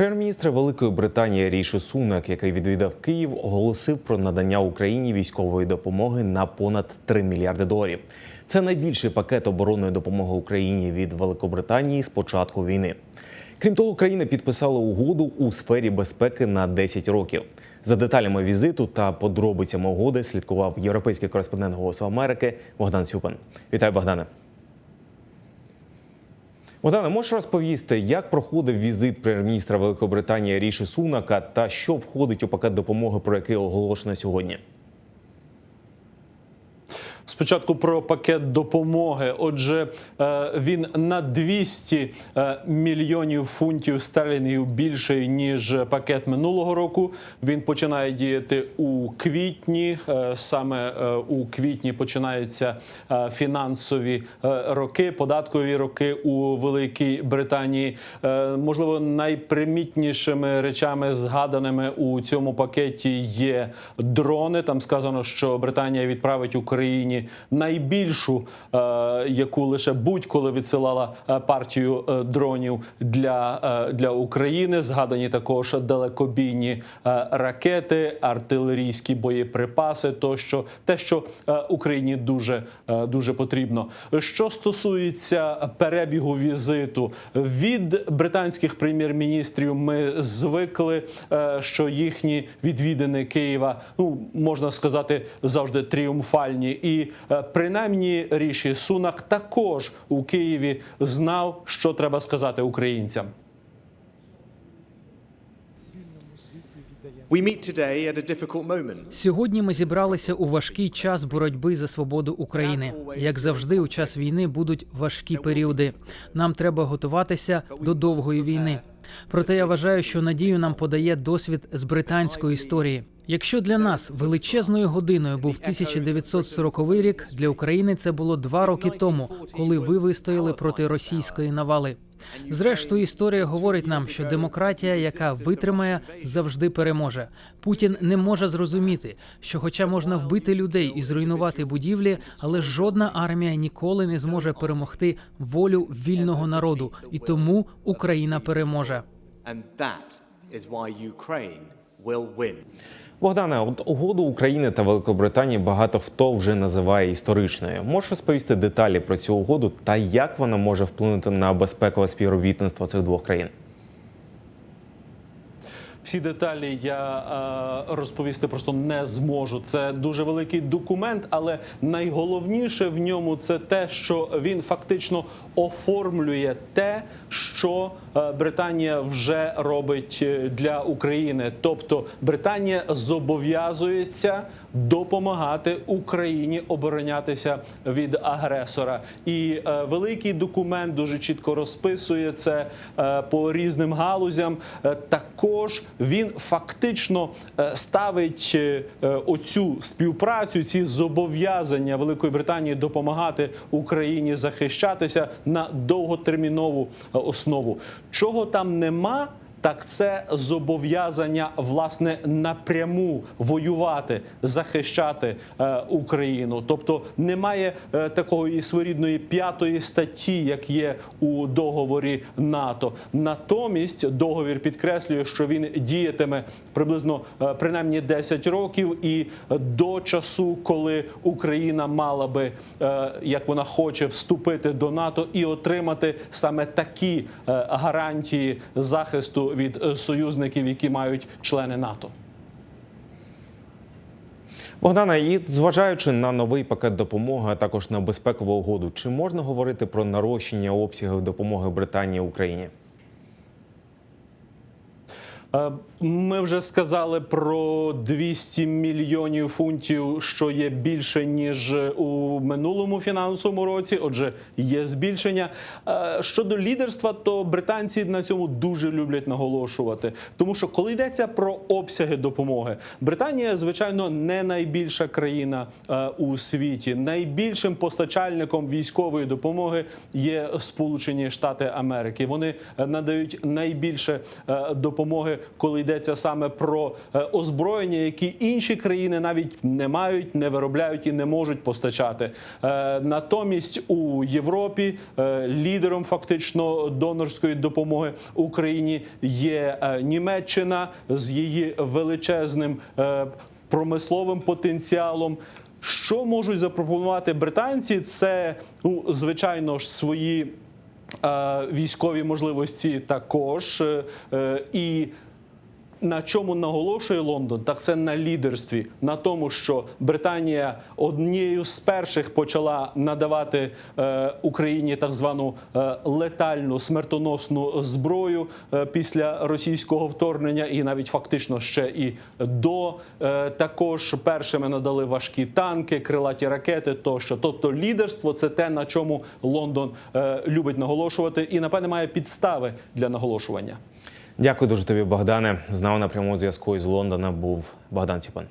Прем'єр-міністр Великої Британії Ріші Сунак, який відвідав Київ, оголосив про надання Україні військової допомоги на понад 3 мільярди доларів. Це найбільший пакет оборонної допомоги Україні від Великобританії з початку війни. Крім того, країни підписали угоду у сфері безпеки на 10 років. За деталями візиту та подробицями угоди слідкував європейський кореспондент Голосу Америки Богдан Сюпин. Вітаю, Богдане. Богдане, можеш розповісти, як проходив візит прем'єр-міністра Великої Британії Ріші Сунака та що входить у пакет допомоги, про який оголошено сьогодні? Спочатку про пакет допомоги. Отже, е, він на 200 е, мільйонів фунтів стерлінгів більший ніж пакет минулого року. Він починає діяти у квітні. Е, Саме у квітні починаються фінансові роки, податкові роки у Великій Британії. Можливо, найпримітнішими речами, згаданими у цьому пакеті, є дрони. Там сказано, що Британія відправить Україні найбільшу, е, яку лише будь-коли відсилала е, партію е, дронів для, для України. Згадані також далекобійні ракети, артилерійські боєприпаси, тощо те, що Україні дуже, дуже потрібно. Що стосується перебігу візиту від британських прем'єр-міністрів, ми звикли, що їхні відвідини Києва, ну можна сказати, завжди тріумфальні. І принаймні ріші Сунак також у Києві знав, що треба сказати українцям. Сьогодні ми зібралися у важкий час боротьби за свободу України. Як завжди, у час війни будуть важкі періоди. Нам треба готуватися до довгої війни. Проте я вважаю, що надію нам подає досвід з британської історії. Якщо для нас величезною годиною був 1940 рік, для України це було два роки тому, коли ви вистояли проти російської навали. Зрештою, історія говорить нам, що демократія, яка витримає, завжди переможе. Путін не може зрозуміти, що, хоча можна вбити людей і зруйнувати будівлі, але жодна армія ніколи не зможе перемогти волю вільного народу, і тому Україна переможе. Will win. Богдане, угоду України та Великобританії багато хто вже називає історичною. Можеш розповісти деталі про цю угоду та як вона може вплинути на безпекове співробітництво цих двох країн? Всі деталі я е, розповісти просто не зможу. Це дуже великий документ, але найголовніше в ньому це те, що він фактично оформлює те, що е, Британія вже робить е, для України. Тобто Британія зобов'язується допомагати Україні оборонятися від агресора. І великий документ дуже чітко розписує це по різним галузям. Е, також він фактично е, ставить е, е, оцю співпрацю, ці зобов'язання Великої Британії допомагати Україні захищатися на довготермінову основу. Чого там нема? Так це зобов'язання власне напряму воювати, захищати е, Україну. Тобто немає е, такої своєрідної п'ятої статті, як є у договорі НАТО. Натомість договір підкреслює, що він діятиме приблизно е, принаймні 10 років, і до часу, коли Україна мала би, е, як вона хоче, вступити до НАТО і отримати саме такі е, гарантії захисту від е, союзників, які мають члени НАТО. Богдана, і зважаючи на новий пакет допомоги, а також на безпекову угоду, чи можна говорити про нарощення обсягів допомоги Британії Україні? Е, Ми вже сказали про 200 мільйонів фунтів, що є більше ніж у минулому фінансовому році. Отже, є збільшення. Е, Щодо лідерства, то британці на цьому дуже люблять наголошувати. Тому що коли йдеться про обсяги допомоги, Британія, звичайно, не найбільша країна е, у світі. Найбільшим постачальником військової допомоги є Сполучені Штати Америки. Вони надають найбільше допомоги коли йдеться саме про е, озброєння, які інші країни навіть не мають, не виробляють і не можуть постачати. Е, Натомість у Європі е, лідером фактично донорської допомоги Україні є Німеччина з її величезним промисловим потенціалом. Що можуть запропонувати британці? Це ну, звичайно ж свої військові можливості також. І на чому наголошує Лондон, так це на лідерстві, на тому, що Британія однією з перших почала надавати е, Україні так звану е, летальну смертоносну зброю е, після російського вторгнення, і навіть фактично ще і до також першими надали важкі танки, крилаті ракети. Тощо, тобто лідерство це те, на чому Лондон любить наголошувати, і напевне має підстави для наголошування. Дякую дуже тобі, Богдане. З нами на прямому зв'язку із Лондона був Богдан Ціпан.